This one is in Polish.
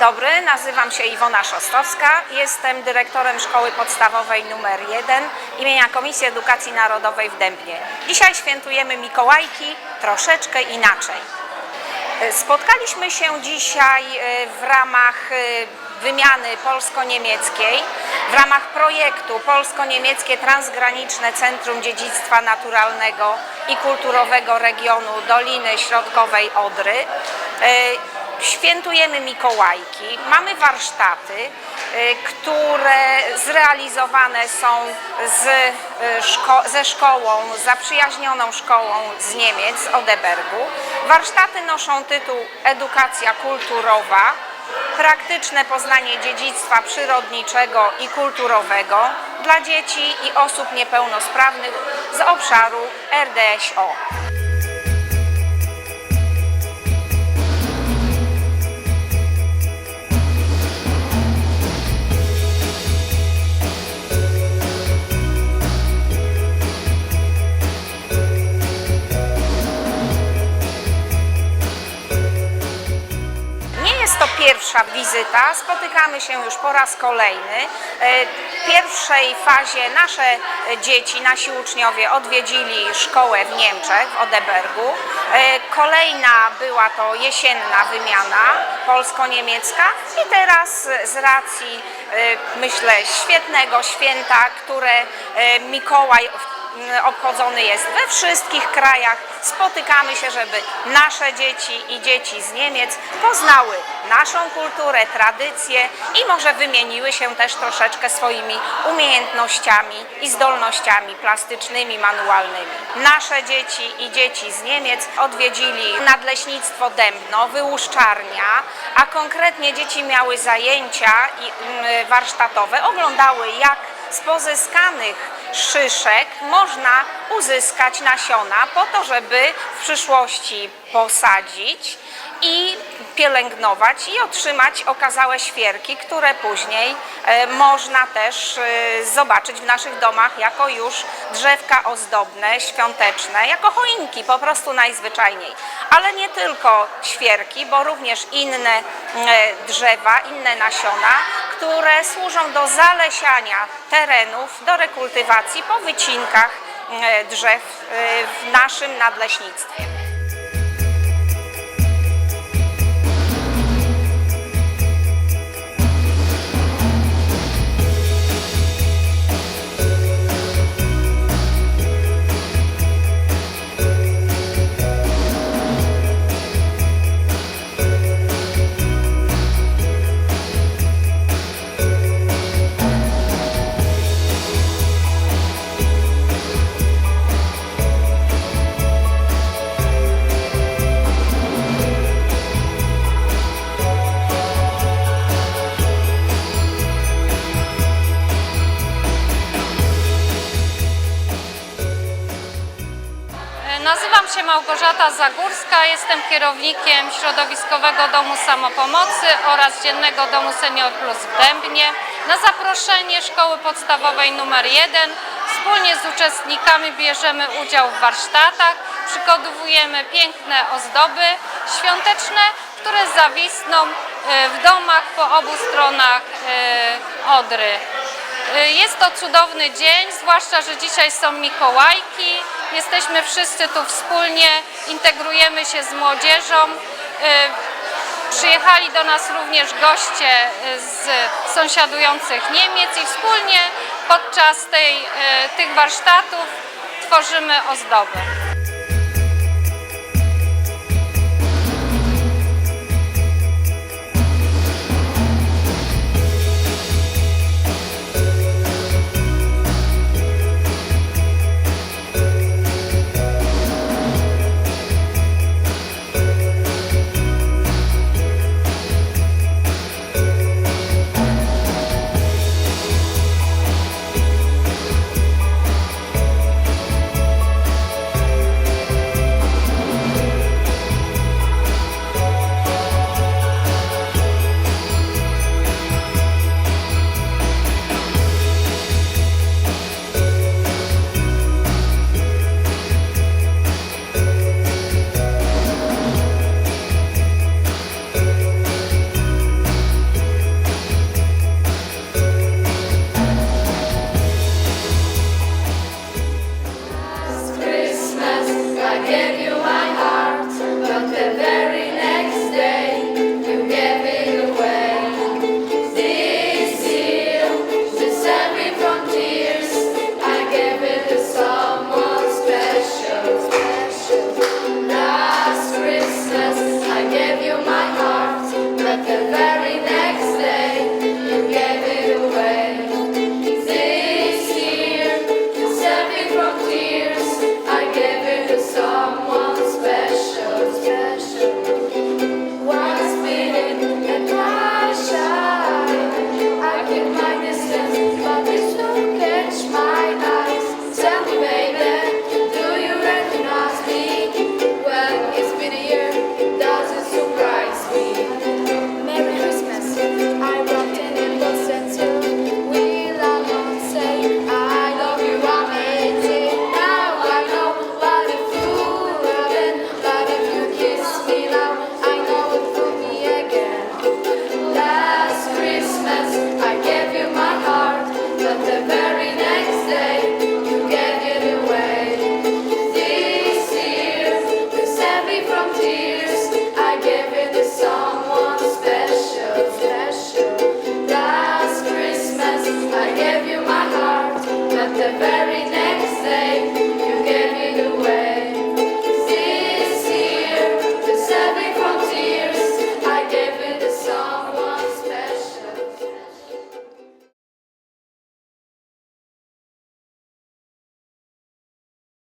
Dobry, nazywam się Iwona Szostowska, jestem dyrektorem Szkoły Podstawowej nr 1 imienia Komisji Edukacji Narodowej w Dębnie. Dzisiaj świętujemy Mikołajki troszeczkę inaczej. Spotkaliśmy się dzisiaj e, w ramach e, wymiany polsko-niemieckiej, w ramach projektu Polsko-Niemieckie Transgraniczne Centrum Dziedzictwa Naturalnego i Kulturowego Regionu Doliny Środkowej Odry. Świętujemy Mikołajki, mamy warsztaty, e, które zrealizowane są z, e, szko- ze szkołą, zaprzyjaźnioną szkołą z Niemiec, z Odebergu. Warsztaty noszą tytuł Edukacja kulturowa, praktyczne poznanie dziedzictwa przyrodniczego i kulturowego dla dzieci i osób niepełnosprawnych z obszaru RDŚO. Wizyta, spotykamy się już po raz kolejny. E, W pierwszej fazie nasze dzieci, nasi uczniowie odwiedzili szkołę w Niemczech, w Odebergu. E, Kolejna była to jesienna wymiana polsko-niemiecka i teraz z racji, e, myślę, świetnego święta, które Mikołaj obchodzony jest we wszystkich krajach. Spotykamy się, żeby nasze dzieci i dzieci z Niemiec poznały naszą kulturę, tradycje i może wymieniły się też troszeczkę swoimi umiejętnościami i zdolnościami plastycznymi, manualnymi. Nasze dzieci i dzieci z Niemiec odwiedzili Nadleśnictwo Dębno, wyłuszczarnia, a konkretnie dzieci miały zajęcia mm, warsztatowe, oglądały jak z pozyskanych szyszek można uzyskać nasiona po to, żeby w przyszłości posadzić i pielęgnować i otrzymać okazałe świerki, które później e, można też e, zobaczyć w naszych domach jako już drzewka ozdobne, świąteczne, jako choinki po prostu najzwyczajniej. Ale nie tylko świerki, bo również inne e, drzewa, inne nasiona, które służą do zalesiania terenów, do rekultywacji po wycinkach e, drzew e, w naszym nadleśnictwie. Nazywam się Małgorzata Zagórska, jestem kierownikiem Środowiskowego Domu Samopomocy oraz Dziennego Domu Senior Plus w Dębnie. Na zaproszenie Szkoły Podstawowej nr 1 wspólnie z uczestnikami bierzemy udział w warsztatach, przygotowujemy piękne ozdoby świąteczne, które zawisną e, w domach po obu stronach e, Odry. Jest to cudowny dzień, zwłaszcza, że dzisiaj są Mikołajki. Jesteśmy wszyscy tu wspólnie, integrujemy się z młodzieżą. Y, Przyjechali do nas również goście y, z sąsiadujących Niemiec i wspólnie podczas tej, y, tych warsztatów tworzymy ozdoby. very